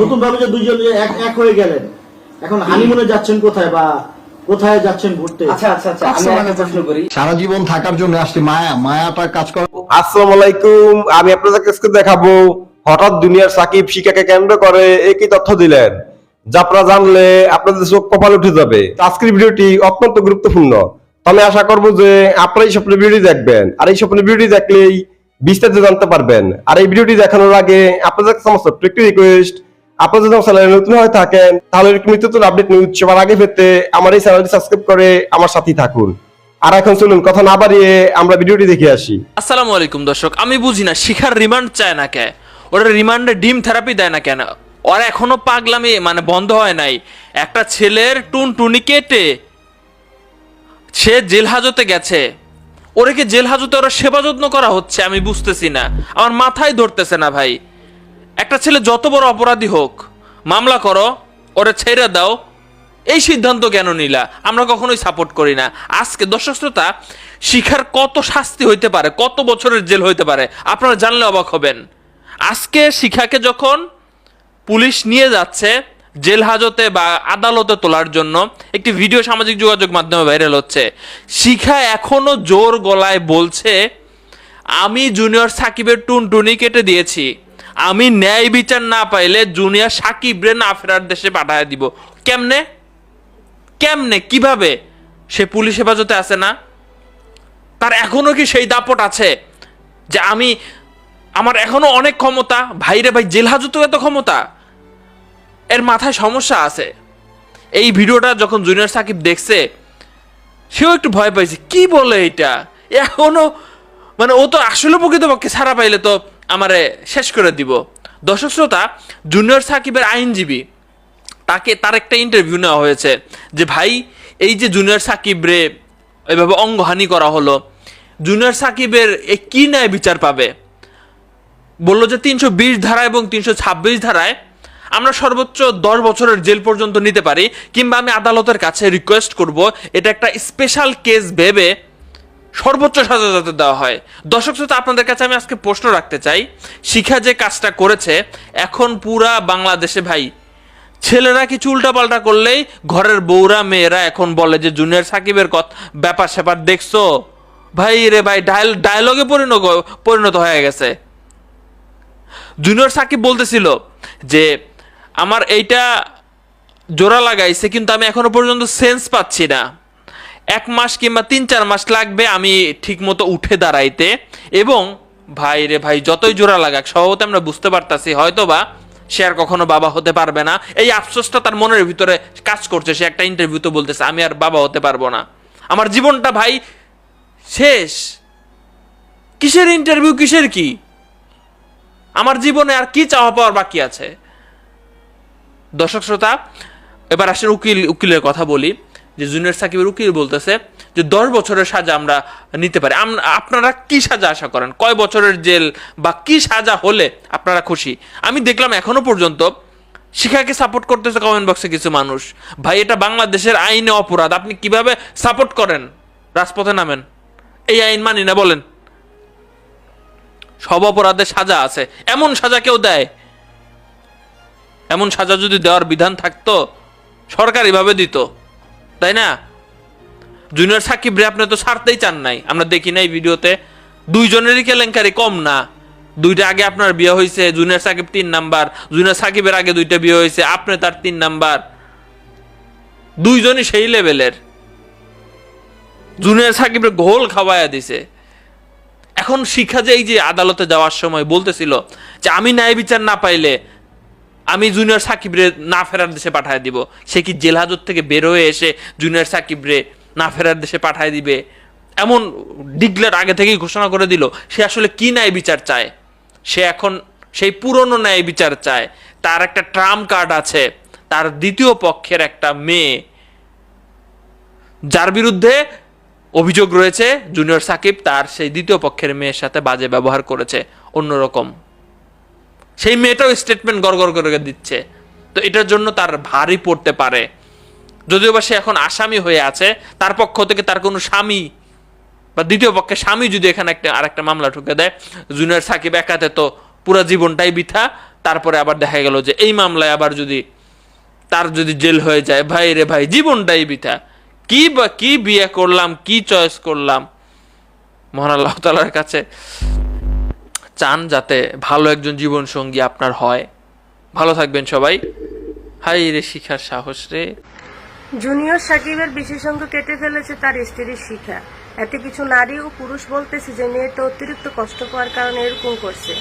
নতুন ভাবে যে দুইজন এক এক হয়ে গেলেন। এখন হানিমুনে যাচ্ছেন কোথায় বা কোথায় যাচ্ছেন ঘুরতে? আচ্ছা আচ্ছা আচ্ছা আমি একটা প্রশ্ন করি। সারা জীবন থাকার জন্য আসছে। মায়া মায়াটা কাজ করে। আসসালামু আলাইকুম। আমি আপনাদের কাছে দেখাবো হঠাৎ দুনিয়ার সাকিব শিকাকে কেন্দ্র করে একই তথ্য দিলেন। যা আপনারা জানলে আপনাদের চোখ কপাল উঠে যাবে। আজকের ভিডিওটি অত্যন্ত গুরুত্বপূর্ণ। তো আমি আশা করব যে আপনারা এই স্বপ্নের ভিডিওটি দেখবেন। আর এই স্বপ্নের ভিডিওটি দেখলেই বিস্তারিত জানতে পারবেন। আর এই ভিডিওটি দেখানোর আগে আপনাদের আমার একটি রিকোয়েস্ট আপনারা যদি আমার চ্যানেলে নতুন হয়ে থাকেন, তাহলে এরকম নতুন আপডেট নিউজ সবার আগে পেতে আমার এই চ্যানেলটি সাবস্ক্রাইব করে আমার সাথেই থাকুন। আর এখন চলুন, কথা না বাড়িয়ে আমরা ভিডিওটি দেখে আসি। আসসালামু আলাইকুম দর্শক, আমি বুঝি না, শিখার রিমান্ড চায় না কে? ওরা রিমান্ডে ডিম থেরাপি দেয় না কেন? ওরা এখনও পাগলামি মানে বন্ধ হয় নাই। একটা ছেলের টুন টুনি কেটে সে জেল হাজতে গেছে। ওরে জেল হাজতে ওরা সেবা যত্ন করা হচ্ছে? আমি বুঝতেছি না। আমার মাথায় ধরতেছে না ভাই। একটা ছেলে যত বড় অপরাধী হোক, মামলা করো, ওরে ছেড়ে দাও, এই সিদ্ধান্ত কেন নিলা? আমরা কখনোই সাপোর্ট করি না। আজকে দর্শক শ্রোতা শিখার কত শাস্তি হইতে পারে, কত বছরের জেল হইতে পারে, আপনারা জানলে অবাক হবেন। আজকে শিখাকে যখন পুলিশ নিয়ে যাচ্ছে জেল হাজতে বা আদালতে তোলার জন্য, একটি ভিডিও সামাজিক যোগাযোগ মাধ্যমে ভাইরাল হচ্ছে। শিখা এখনও জোর গলায় বলছে, আমি জুনিয়র সাকিবের টুনটুনি কেটে দিয়েছি। আমি ন্যায় বিচার না পাইলে জুনিয়র সাকিবরে না ফেরার দেশে পাঠায় দিব। কেমনে? কেমনে? কীভাবে? সে পুলিশ হেফাজতে আছে না? তার এখনও কি সেই দাপট আছে? যে আমি, আমার এখনও অনেক ক্ষমতা। ভাইরে ভাই, জেল হাজতেও এত ক্ষমতা? এর মাথায় সমস্যা আছে। এই ভিডিওটা যখন জুনিয়র সাকিব দেখছে, সেও একটু ভয় পাইছে। কি বলে এটা? এখনও মানে ও তো আসলে প্রকৃতপক্ষে ছাড়া পাইলে তো আমারে শেষ করে দিব। দর্শক শ্রোতা, জুনিয়র সাকিবের আইনজীবী, তাকে তার একটা ইন্টারভিউ নেওয়া হয়েছে যে, ভাই, এই যে জুনিয়র সাকিব রে, এভাবে অঙ্গহানি করা হলো। জুনিয়র সাকিবের এ কি ন্যায় বিচার পাবে? বলল যে, তিনশো বিশ ধারা এবং তিনশো ছাব্বিশ ধারায় আমরা সর্বোচ্চ দশ বছরের জেল পর্যন্ত নিতে পারি, কিংবা আমি আদালতের কাছে রিকোয়েস্ট করব। এটা একটা স্পেশাল কেস ভেবে সর্বোচ্চ সাজা যাতে দেওয়া হয়। দর্শক শ্রোতা, আপনাদের কাছে আমি আজকে প্রশ্ন রাখতে চাই। শিখা যে কাজটা করেছে, এখন পুরা বাংলাদেশে ভাই, ছেলেরা কিছু উল্টাপাল্টা করলেই ঘরের বউরা, মেয়েরা এখন বলে যে, জুনিয়র সাকিবের কথা ব্যাপার স্যাপার দেখছ? ভাই রে ভাই, ডায়ল, ডায়লগে পরিণত পরিণত হয়ে গেছে। জুনিয়র সাকিব বলতেছিল যে, আমার এইটা জোড়া লাগাইছে, কিন্তু আমি এখনও পর্যন্ত সেন্স পাচ্ছি না। এক মাস কিংবা তিন চার মাস লাগবে আমি ঠিক মতো উঠে দাঁড়াইতে। এবং ভাই রে ভাই, যতই জোড়া লাগাক স্বভাবতে আমরা বুঝতে পারতাছি হয়তো বা সে আর কখনো বাবা হতে পারবে না। এই আফসোসটা তার মনের ভিতরে কাজ করছে, সে একটা ইন্টারভিউতে বলতেছে, আমি আর বাবা হতে পারব না। আমার জীবনটা ভাই শেষ। কিসের ইন্টারভিউ কিসের কি? আমার জীবনে আর কি চাওয়া পাওয়ার বাকি আছে? দর্শক শ্রোতা, এবার আসেন উকিল, উকিলের কথা বলি। যে জুনিয়র সাকিবের উকিল বলতেছে যে দশ বছরের সাজা আমরা নিতে পারি। আপনারা কি সাজা আশা করেন? কয় বছরের জেল বা কি সাজা হলে আপনারা খুশি? আমি দেখলাম এখনও পর্যন্ত শিখাকে সাপোর্ট করতেছে কমেন্ট বক্সে কিছু মানুষ। ভাই, এটা বাংলাদেশের আইনে অপরাধ। আপনি কীভাবে সাপোর্ট করেন? রাজপথে নামেন। এই আইন মানি না, বলেন। সব অপরাধে সাজা আছে। এমন সাজা কেউ দেয়? এমন সাজা যদি দেওয়ার বিধান থাকতো, সরকারিভাবে দিত। তাই না? জুনিয়র সাকিব রে আপনি তো ছাড়তেই চান নাই। আমরা দেখি নাই ভিডিওতে, দুইজনেরই কেলেঙ্কারি কম না। দুইটা আগে আপনার বিয়ে হয়েছে, জুনিয়র সাকিব তিন নাম্বার, জুনিয়র সাকিবের আগে দুইটা বিয়ে হয়েছে, আপনি তার তিন নাম্বার। দুইজনই সেই লেভেলের। জুনিয়র সাকিবের ঘোল খাওয়ায়া দিছে। এখন শিক্ষা যে এই যে আদালতে যাওয়ার সময় বলতেছিল যে, আমি ন্যায় বিচার না পাইলে আমি জুনিয়র সাকিবরে না ফেরার দেশে পাঠায় দিব। সে কি জেল হাজত থেকে বের হয়ে এসে জুনিয়র সাকিবরে না ফেরার দেশে পাঠায় দিবে? এমন ডিগলার আগে থেকেই ঘোষণা করে দিল, সে আসলে কি ন্যায় বিচার চায়? সে এখন সেই পুরনো ন্যায় বিচার চায়। তার একটা ট্রাম কার্ড আছে, তার দ্বিতীয় পক্ষের একটা মেয়ে। যার বিরুদ্ধে অভিযোগ রয়েছে, জুনিয়র সাকিব তার সেই দ্বিতীয় পক্ষের মেয়ের সাথে বাজে ব্যবহার করেছে, অন্যরকম। সেই মেয়েটাও স্টেটমেন্ট গড়গড় করে দিচ্ছে। তো এটার জন্য তার ভারী পড়তে পারে। যদিও বা সে এখন আসামি হয়ে আছে, তার পক্ষ থেকে তার কোনো স্বামী বা দ্বিতীয় পক্ষে স্বামী যদি এখানে একটা আর একটা মামলা ঠুকে দেয়, জুনিয়র সাকিব একাতে তো পুরা জীবনটাই বৃথা। তারপরে আবার দেখা গেল যে এই মামলায় আবার যদি তার যদি জেল হয়ে যায়, ভাই রে ভাই, জীবনটাই বৃথা। কি বা কি বিয়ে করলাম, কি চয়েস করলাম? মহান আল্লাহ তালার কাছে চান যাতে ভালো একজন জীবন সঙ্গী আপনার হয়। ভালো থাকবেন সবাই। হাই রে শিখার সাহস রে। জুনিয়র সাকিবের বিশেষজ্ঞ কেটে ফেলেছে তার স্ত্রীর শিখা এতে কিছু নারী ও পুরুষ বলতেছে যে মেয়েটা অতিরিক্ত কষ্ট পাওয়ার কারণে এরকম করছে।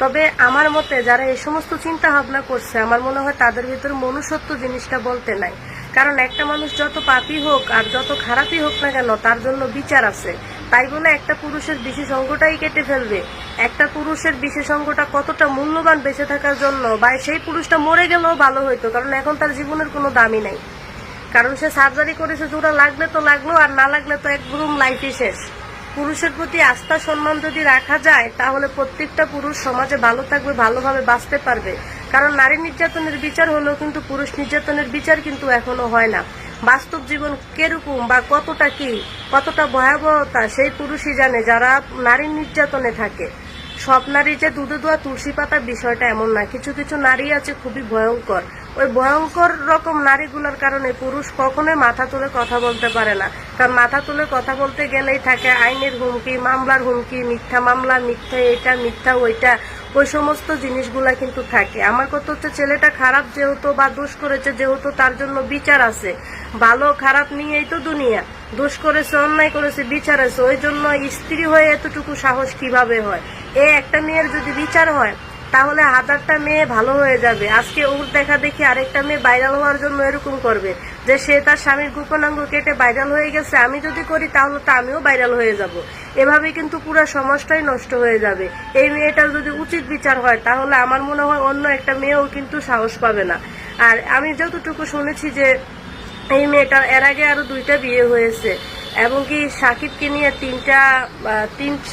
তবে আমার মতে যারা এই সমস্ত চিন্তা ভাবনা করছে, আমার মনে হয় তাদের ভিতর মনুষ্যত্ব জিনিসটা বলতে নাই। কারণ একটা মানুষ যত পাপি হোক আর যত খারাপই হোক না কেন, তার জন্য বিচার আছে। তাই বলে একটা পুরুষের বিশেষ অঙ্গটাই কেটে ফেলবে। একটা পুরুষের বিশেষ অঙ্গটা কতটা মূল্যবান বেঁচে থাকার জন্য বা সেই পুরুষটা মরে গেলেও ভালো হইতো, কারণ এখন তার জীবনের কোনো দামই নাই। কারণ সে সার্জারি করেছে জোড়া লাগলে তো লাগল, আর না লাগলে তো একদম লাইফই শেষ। পুরুষের প্রতি আস্থা সম্মান যদি রাখা যায়, তাহলে প্রত্যেকটা পুরুষ সমাজে ভালো থাকবে, ভালোভাবে বাঁচতে পারবে। কারণ নারী নির্যাতনের বিচার হলেও কিন্তু পুরুষ নির্যাতনের বিচার কিন্তু এখনও হয় না। বাস্তব জীবন কীরকম বা কতটা কি, কতটা ভয়াবহতা, সেই পুরুষই জানে যারা নারী নির্যাতনে থাকে। সব নারী যে দুধে দোয়া তুলসী পাতা বিষয়টা এমন না, কিছু কিছু নারী আছে খুবই ভয়ঙ্কর। ওই ভয়ঙ্কর রকম নারীগুলোর কারণে পুরুষ কখনোই মাথা তুলে কথা বলতে পারে না। কারণ মাথা তুলে কথা বলতে গেলেই থাকে আইনের হুমকি, মামলার হুমকি, মিথ্যা মামলা, মিথ্যা এটা, মিথ্যা ওইটা। ওই সমস্ত জিনিসগুলা কিন্তু থাকে। আমার কথা হচ্ছে, ছেলেটা খারাপ যেহেতু বা দোষ করেছে, যেহেতু তার জন্য বিচার আছে। ভালো খারাপ নিয়েই তো দুনিয়া। দোষ করেছে, অন্যায় করেছে, বিচার আছে। ওই জন্য স্ত্রী হয়ে এতটুকু সাহস কীভাবে হয়? এ একটা মেয়ের যদি বিচার হয় তাহলে হাজারটা মেয়ে ভালো হয়ে যাবে। আজকে ওর দেখা দেখি আরেকটা মেয়ে ভাইরাল হওয়ার জন্য এরকম করবে যে সে তার স্বামীর গোপনাঙ্গ কেটে ভাইরাল হয়ে গেছে। আমি যদি করি তাহলে তো আমিও ভাইরাল হয়ে যাব। এভাবে কিন্তু পুরো সমাজটাই নষ্ট হয়ে যাবে। এই মেয়েটার যদি উচিত বিচার হয়, তাহলে আমার মনে হয় অন্য একটা মেয়েও কিন্তু সাহস পাবে না। আর আমি যতটুকু শুনেছি যে এই মেয়েটার, এর আগে আরও দুইটা বিয়ে হয়েছে। এবং কি সাকিবকে নিয়ে তিনটা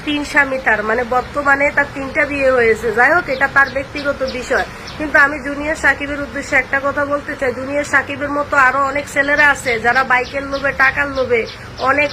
তিন স্বামী তার মানে বর্তমানে তার তিনটা বিয়ে হয়েছে। যাই হোক, এটা তার ব্যক্তিগত বিষয়। কিন্তু আমি জুনিয়র সাকিবের উদ্দেশ্যে একটা কথা বলতে চাই। জুনিয়র সাকিবের মতো আরও অনেক ছেলেরা আছে, যারা বাইকের লোভে, টাকার লোভে অনেক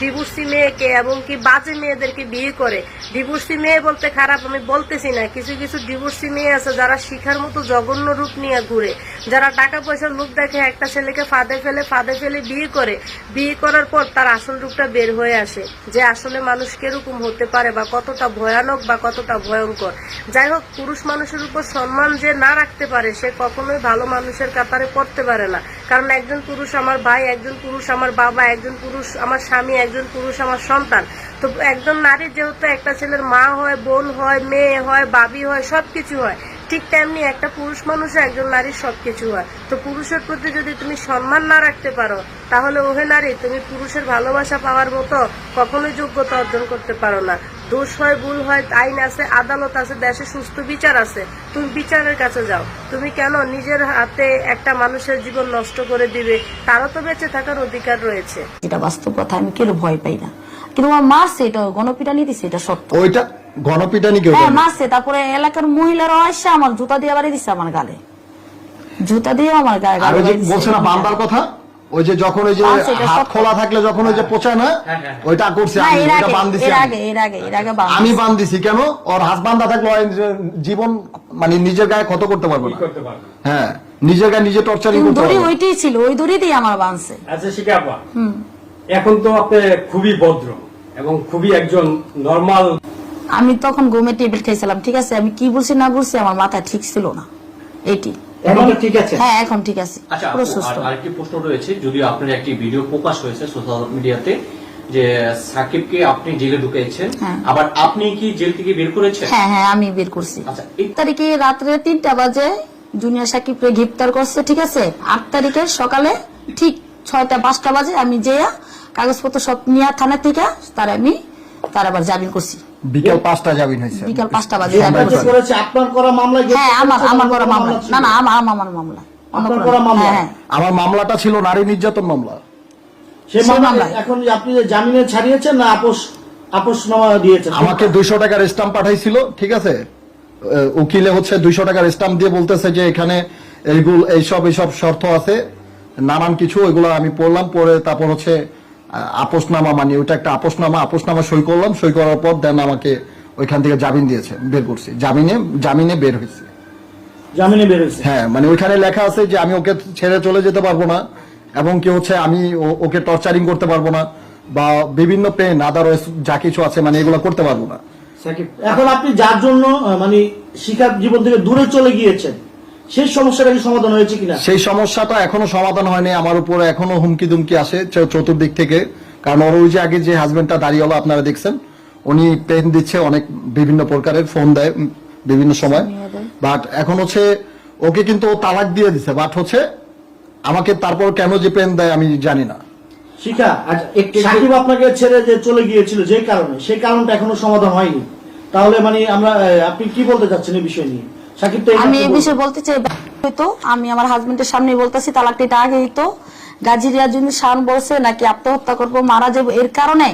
ডিভোর্সি মেয়েকে এবং কি বাজে মেয়েদেরকে বিয়ে করে। ডিভোর্সি মেয়ে বলতে খারাপ আমি বলতেছি না। কিছু কিছু ডিভোর্সি মেয়ে আছে যারা শিখার মতো জঘন্য রূপ নিয়ে ঘুরে। যারা টাকা পয়সার লোক দেখে একটা ছেলেকে ফাঁদে ফেলে ফাঁদে ফেলে বিয়ে করে। বিয়ে করার পর তার আসল রূপটা বের হয়ে আসে, যে আসলে মানুষ কীরকম হতে পারে বা কতটা ভয়ানক বা কতটা ভয়ঙ্কর। যাই হোক, পুরুষ মানুষের উপর সম্মান যে না রাখতে পারে, সে কখনোই ভালো মানুষের কাতারে পড়তে পারে না। কারণ একজন পুরুষ আমার ভাই, একজন পুরুষ আমার বাবা, একজন পুরুষ আমার স্বামী, একজন পুরুষ আমার সন্তান। তো একজন নারী যেহেতু একটা ছেলের মা হয়, বোন হয়, মেয়ে হয় বাবি হয়, সবকিছু হয় ঠিক তেমনি একটা পুরুষ মানুষও একজন নারীর সবকিছু হয়। তো পুরুষের প্রতি যদি তুমি সম্মান না রাখতে পারো তাহলে ওহে নারী তুমি পুরুষের ভালোবাসা পাওয়ার মতো কখনোই যোগ্যতা অর্জন করতে পারো না। দোষ হয় ভুল হয় আইন আছে আদালত আছে দেশে সুস্থ বিচার আছে তুমি বিচারের কাছে যাও। তুমি কেন নিজের হাতে একটা মানুষের জীবন নষ্ট করে দিবে? তারও তো বেঁচে থাকার অধিকার রয়েছে। এটা বাস্তব কথা আমি কেউ ভয় পাই না। কিন্তু আমার মারছে এটা গণপিটানি দিছে এটা সত্য। ওইটা গণপিটানি কেউ হ্যাঁ মারছে তারপরে এলাকার মহিলারা আসছে আমার জুতা দিয়ে বাড়ি দিচ্ছে আমার গালে। জুতা দিয়ে আমার গায়ে আর ওই যে বলছে না বান্দার কথা? ওই যে যখন ওই যে হাত খোলা থাকলে যখন ওই যে পচায় না ওইটা করছে আমি এর ওইটা বান দিছি এর আগে এর আগে এর আগে বান আমি দিছে। বান দিছি কেন? ওর হাত বান্ধা থাকলে জীবন মানে নিজের গায়ে ক্ষত করতে পারবে না। হ্যাঁ নিজের গায়ে নিজে টর্চারিং করতে পারবে ওইটাই ছিল ওই দড়ি দিয়ে আমার বানছে আচ্ছা এখন তো আপনি খুবই ভদ্র এবং খুবই একজন নর্মাল আমি তখন ঘুমে টেবিল খাইছিলাম ঠিক আছে? আমি কি বলছি না বলছি আমার মাথা ঠিক ছিল না। ঠিক আছে? হ্যাঁ এখন ঠিক আছে। আচ্ছা পুরো সুস্থ। আরেকটি প্রশ্ন রয়েছে যদিও আপনার একটি ভিডিও প্রকাশ হয়েছে সোশ্যাল মিডিয়াতে যে সাকিবকে আপনি জেলে ঢুকিয়েছেন হ্যাঁ। আবার আপনি কি জেল থেকে বের করেছেন? হ্যাঁ হ্যাঁ আমি বের করছি। আচ্ছা তারিখে রাত্রে তিনটা বাজে জুনিয়র সাকিবকে গ্রেপ্তার করছে ঠিক আছে? আট তারিখে সকালে ঠিক ছয়টা পাঁচটা বাজে আমি যেয়া কাগজপত্র সব নিয়ে থানা থেকে তার আমি তার আবার জামিন করছি। বিকেল পাঁচটা জামিন হয়েছে। বিকাল পাঁচটা বাজে। আপনার করা মামলায় হ্যাঁ আমার আমার করা মামলা। না না আমার আমার মামলা। আপনার করা মামলা? হ্যাঁ হ্যাঁ। আমার মামলাটা ছিল নারী নির্যাতন মামলা। সেই মামলা এখন আপনি যে জামিনে ছাড়িয়েছেন না আপোষ আপোষনামা দিয়েছেন? আমাকে দুইশো টাকার স্টাম্প পাঠাইছিল ঠিক আছে? উকিলে হচ্ছে দুইশো টাকার স্টাম্প দিয়ে বলতেছে যে এখানে এইগুলো এইসব এইসব শর্ত আছে। নানান কিছু ওইগুলো আমি পড়লাম পরে তারপর হচ্ছে আপোষনামা মানে ওইটা একটা আপোষনামা আপোষনামা সই করলাম সই করার পর দেন আমাকে ওইখান থেকে জামিন দিয়েছে বের করছি। জামিনে জামিনে বের হয়েছে। জামিনে বের হয়েছে? হ্যাঁ মানে ওইখানে লেখা আছে যে আমি ওকে ছেড়ে চলে যেতে পারব না এবং কি হচ্ছে আমি ওকে টর্চারিং করতে পারব না বা বিভিন্ন পেন আদারওয়াইজ যা কিছু আছে মানে এগুলো করতে পারব না। এখন আপনি যার জন্য মানে শিক্ষা জীবন থেকে দূরে চলে গিয়েছেন সেই সমস্যাটা কি সমাধান হয়েছে কিনা? সেই সমস্যাটা এখনও সমাধান হয়নি। আমার উপরে এখনও হুমকি দুমকি আসে চতুর্দিক থেকে। কারণ ওর ওই যে আগে যে হাজবেন্ডটা দাঁড়িয়ে হলো আপনারা দেখছেন উনি পেন দিচ্ছে অনেক বিভিন্ন প্রকারের ফোন দেয় বিভিন্ন সময়। বাট এখন হচ্ছে ওকে কিন্তু ও তালাক দিয়ে দিছে। বাট হচ্ছে আমাকে তারপর কেন যে পেন দেয় আমি জানি না। শিখা সাকিব আপনাকে ছেড়ে যে চলে গিয়েছিল যে কারণে সেই কারণটা এখনও সমাধান হয়নি। তাহলে মানে আমরা আপনি কি বলতে চাচ্ছেন এই বিষয় নিয়ে? আমি এই বিষয়ে বলতে চাই হয়তো আমি আমার হাজবেন্ডের সামনে বলতেছি তালাকটা এটা আগে হইতো গাজিরিয়া যদি শান বলছে নাকি আত্মহত্যা করব মারা যাব এর কারণে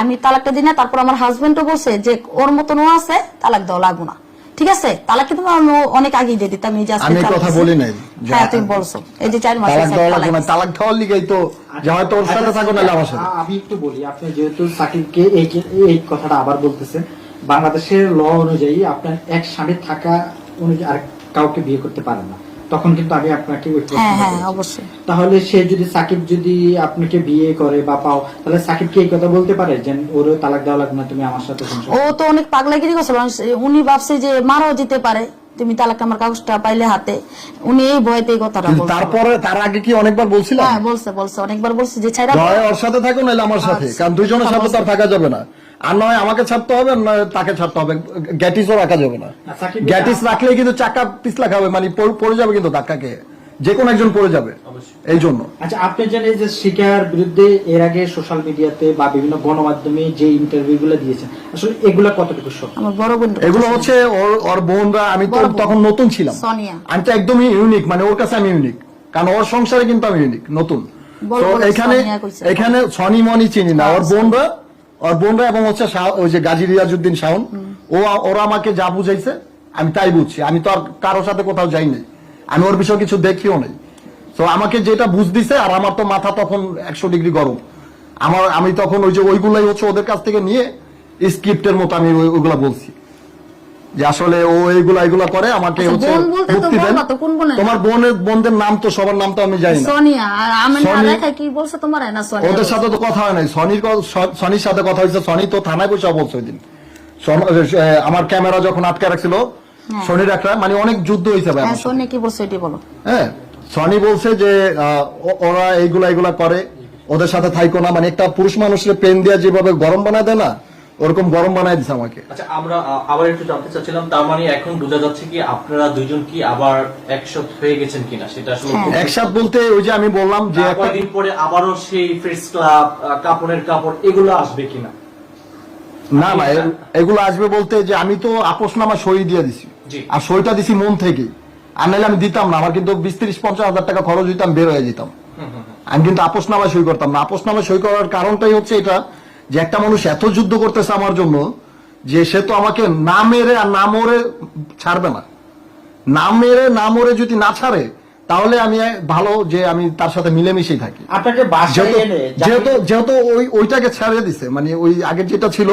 আমি তালাকটা দিই না তারপর আমার হাজবেন্ডও বলছে যে ওর মতন ও আছে তালাক দেওয়া লাগবো না। ঠিক আছে? তালাক কিন্তু আমি অনেক আগে দিয়ে দিতাম এই যে আমি কথা বলি নাই। হ্যাঁ তুমি বলছো। এই যে চার মাস তালাক দেওয়া লাগবে না তালাক। দেওয়ার লিগেই তো যে হয়তো ওর সাথে থাকো নাহলে আমার সাথে। আমি একটু বলি আপনি যেহেতু সাকিবকে এই এই কথাটা আবার বলতেছেন বাংলাদেশের ল অনুযায়ী আপনার এক স্বামী থাকা অনুযায়ী আর কাউকে বিয়ে করতে পারেন না। তখন কিন্তু আমি আপনাকে ওই হ্যাঁ হ্যাঁ অবশ্যই। তাহলে সে যদি সাকিব যদি আপনাকে বিয়ে করে বা পাও তাহলে সাকিব কি এই কথা বলতে পারে যে ওরও তালাক দেওয়া লাগবে না তুমি আমার সাথে ও তো অনেক পাগলাগিরি করছিল উনি ভাবছে যে মারাও যেতে পারে। তুমি তালাক আমার কাগজটা পাইলে হাতে। উনি এই ভয়তে এই কথাটা বলছে। তারপরে তার আগে কি অনেকবার বলছিলাম? হ্যাঁ বলছে বলছে অনেকবার বলছে যে ছাইরা নয় ওর সাথে থাকো নাহলে আমার সাথে। কারণ দুইজনের সাথে তো থাকা যাবে না। আর নয় আমাকে ছাড়তে হবে আর নয় তাকে ছাড়তে হবে। গ্যাটিসও রাখা যাবে না। গ্যাটিস রাখলে কিন্তু চাকা পিছলা খাবে মানে পড়ে যাবে কিন্তু ধাক্কাকে। যে কোনো একজন পড়ে যাবে এই জন্য। আচ্ছা আপনি জানেন যে শিকার বিরুদ্ধে এর আগে সোশ্যাল মিডিয়াতে বা বিভিন্ন গণমাধ্যমে যে ইন্টারভিউ গুলো দিয়েছেন আসলে এগুলা কতটুকু সত্য? আমার বড় বোন এগুলো হচ্ছে ওর ওর বোনরা আমি তো তখন নতুন ছিলাম। সোনিয়া। আমি তো একদমই ইউনিক মানে ওর কাছে আমি ইউনিক কারণ ওর সংসারে কিন্তু আমি ইউনিক নতুন। তো এখানে এখানে সনি মনি চিনি না। ওর বোনরা বোনরা এবং হচ্ছে ওই যে গাজী রিয়াজুদ্দিন শাওন, ও ওরা আমাকে যা বুঝাইছে, আমি তাই বুঝছি। আমি তো আর কারোর সাথে কোথাও যাই নাই। আমি ওর বিষয়ে কিছু দেখিও নাই। তো আমাকে যেটা বুঝ দিছে, আর আমার তো মাথা তখন একশো ডিগ্রি গরম। আমার আমি তখন ওই যে ওইগুলাই হচ্ছে ওদের কাছ থেকে নিয়ে স্ক্রিপ্টের মতো আমি ওই- ওইগুলা বলছি। যে আসলে ও এইগুলা এগুলা করে আমাকে আচ্ছা, হচ্ছে মুক্তি দেন? তোমার বোনের বোনদের নাম তো সবার নাম তো আমি জানি না। সোনিয়া আর আমি না কি বলছে তোমার? না সোনিয়া ওদের সাথে তো কথা হয় নাই। সনির সনির সাথে কথা হয়েছে। সনি তো থানায় বসে বলছে ওই দিন। আমার ক্যামেরা যখন আটকে রাখছিল সনির একটা মানে অনেক যুদ্ধ হয়েছে ভাই হ্যাঁ আমার কি বলছে এটি বলো। হ্যাঁ সনি বলছে যে ওরা এইগুলা এগুলা করে। ওদের সাথে থাইকো না। মানে একটা পুরুষ মানুষের পেন দিয়ে যেভাবে গরম বানায় দেয় না ওরকম গরম বানায় দিছে আমাকে। আচ্ছা আমরা আবার একটু জানতে চাচ্ছিলাম তার মানে এখন বোঝা যাচ্ছে কি আপনারা দুইজন কি আবার একসাথে হয়ে গেছেন কিনা? সেটা আসলে হ্যাঁ। একসাথ বলতে ওই যে আমি বললাম যে একটা কয়েকদিন পরে আবারও সেই ফ্রেন্ডস ক্লাব কাপড়ের কাপড় এগুলো আসবে কিনা? না না এগুলো আসবে বলতে যে আমি তো আপোষনামা সই দিয়ে দিছি। আর সইটা দিছি মন থেকে আর নাহলে আমি দিতাম না আমার কিন্তু বিশ তিরিশ পঞ্চাশ হাজার টাকা খরচ হইতাম বের হয়ে যেতাম। আমি কিন্তু আপোষনামা সই করতাম না। আপোষনামা সই করার কারণটাই হচ্ছে এটা যে একটা মানুষ এত যুদ্ধ করতেছে আমার জন্য যে সে তো আমাকে না মেরে আর না মরে ছাড়বে না। না মেরে না মরে যদি না ছাড়ে তাহলে আমি ভালো যে আমি তার সাথে মিলেমিশেই থাকি। আপনাকে যেহেতু যেহেতু যেহেতু ওই ওইটাকে ছেড়ে দিছে মানে ওই আগে যেটা ছিল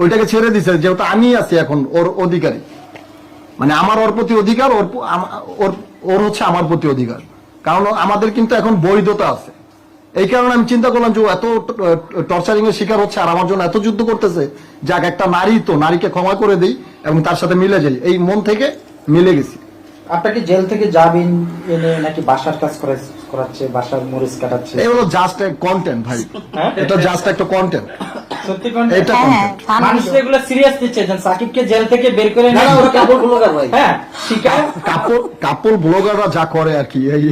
ওইটাকে ছেড়ে দিছে যেহেতু আমি আছি এখন ওর অধিকারী। মানে আমার ওর প্রতি অধিকার ওর ওর ওর হচ্ছে আমার প্রতি অধিকার। কারণ আমাদের কিন্তু এখন বৈধতা আছে। এই কারণে আমি চিন্তা করলাম যে এত টর্চারিং এর শিকার হচ্ছে আর আমার জন্য এত যুদ্ধ করতেছে। যাক একটা নারী তো নারীকে ক্ষমা করে দিই এবং তার সাথে মিলে যাই। এই মন থেকে মিলে গেছি। আপনাকে জেল থেকে জামিন এনে নাকি বাসার কাজ করাচ্ছে বাসার মরিচ কাটাচ্ছে? এই হলো জাস্ট কন্টেন্ট ভাই। হ্যাঁ? এটা জাস্ট একটা কন্টেন্ট সত্যি কোন এটা হ্যাঁ হ্যাঁ কন্টেন্ট মানুষ এগুলো সিরিয়াস নিচ্ছে সাকিবকে জেল থেকে বের করে না, ওরা কাপড় ব্লগার ভাই। হ্যাঁ কাপড় কাপড় ব্লগাররা যা করে আর কি এই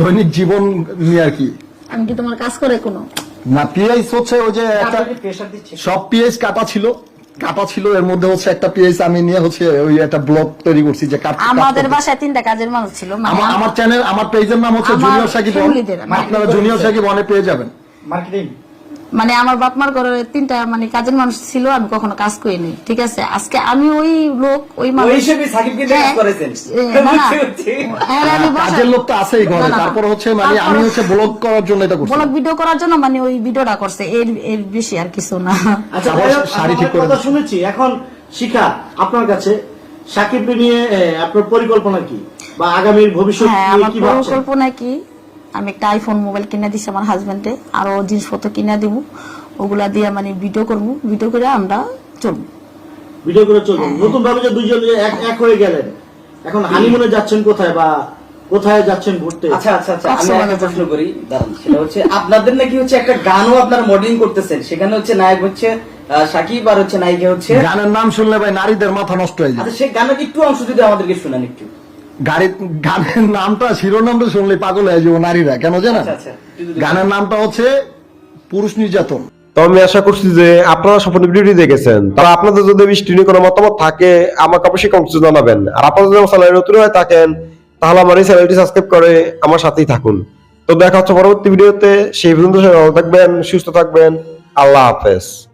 দৈনিক জীবন নিয়ে আর কি। আমি কি তোমার কাজ করে কোনো? না পিএইচ হচ্ছে ওই যে একটা সব পিএইচ কাটা ছিল। কাটা ছিল এর মধ্যে হচ্ছে একটা পিএইচ আমি নিয়ে হচ্ছে ওই একটা ব্লগ তৈরি করছি যে কাট আমাদের বাসায় তিনটা কাজের মানুষ ছিল মানে আমার আমার চ্যানেল আমার পেজের নাম হচ্ছে জুনিয়র সাকিব আমার আপনারা জুনিয়র সাকিব ওয়ানে পেয়ে যাবেন। মার্কেটিং মানে আমার বাপ মার ঘরে তিনটা মানে কাজের মানুষ ছিল আমি কখনো কাজ করিনি ঠিক আছে? আজকে আমি ওই লোক ওই কাজ হ্যাঁ। হ্যাঁ, আমি বাসায়- কাজের লোক তো আছেই ঘরে। না, না, তারপর হচ্ছে মানে আমি হচ্ছে ব্লগ করার জন্য এটা করছি। ব্লগ ভিডিও করার জন্য মানে ওই ভিডিওটা করছে এর এর বেশি আর কিছু না। আচ্ছা শাড়ি ঠিক করে শুনেছি। এখন শিখা আপনার কাছে সাকিবকে নিয়ে আপনার পরিকল্পনা কি? বা আগামীর ভবিষ্যৎ হ্যাঁ আমার কি ভাবছেন? পরিকল্পনা কি? আমি একটা আইফোন মোবাইল কিনে দিছি আমার হাজবেন্ডে আরও জিনিসপত্র কিনে দিব। ওগুলা দিয়ে মানে ভিডিও করব। ভিডিও করে আমরা চলবো। ভিডিও করে চলবেন নতুন ভাবে যে দুইজন এক এক হয়ে গেলেন এখন হানিমুনে যাচ্ছেন কোথায় বা কোথায় যাচ্ছেন ঘুরতে? আচ্ছা আচ্ছা আচ্ছা আমি একটা প্রশ্ন করি দাঁড়ান সেটা হচ্ছে আপনাদের নাকি হচ্ছে একটা গানও আপনারা মডেলিং করতেছেন? সেখানে হচ্ছে নায়ক হচ্ছে আহ, সাকিব আর হচ্ছে নায়িকা হচ্ছে গানের নাম শুনলে ভাই নারীদের মাথা নষ্ট হয়ে যায়। আচ্ছা সেই গানের একটু অংশ যদি আমাদেরকে শোনান একটু। গাড়ি গানের নামটা শিরোনামটা শুনলে পাগল হয়ে যাব নারীরা কেন জানেন? আচ্ছা, আচ্ছা। গানের নামটা হচ্ছে পুরুষ নির্যাতন। তো আমি আশা করছি যে আপনারা সম্পূর্ণ ভিডিওটি দেখেছেন। তারা আপনাদের যদি বৃষ্টি নিয়ে কোনো মতামত থাকে আমাকে অবশ্যই কমেন্টে জানাবেন। আর আপনারা যদি আমার চ্যানেলে নতুন হয়ে থাকেন তাহলে আমার এই চ্যানেলটি সাবস্ক্রাইব করে আমার সাথেই থাকুন। তো দেখা হচ্ছে পরবর্তী ভিডিওতে সেই পর্যন্ত ভালো থাকবেন সুস্থ থাকবেন। আল্লাহ হাফেজ।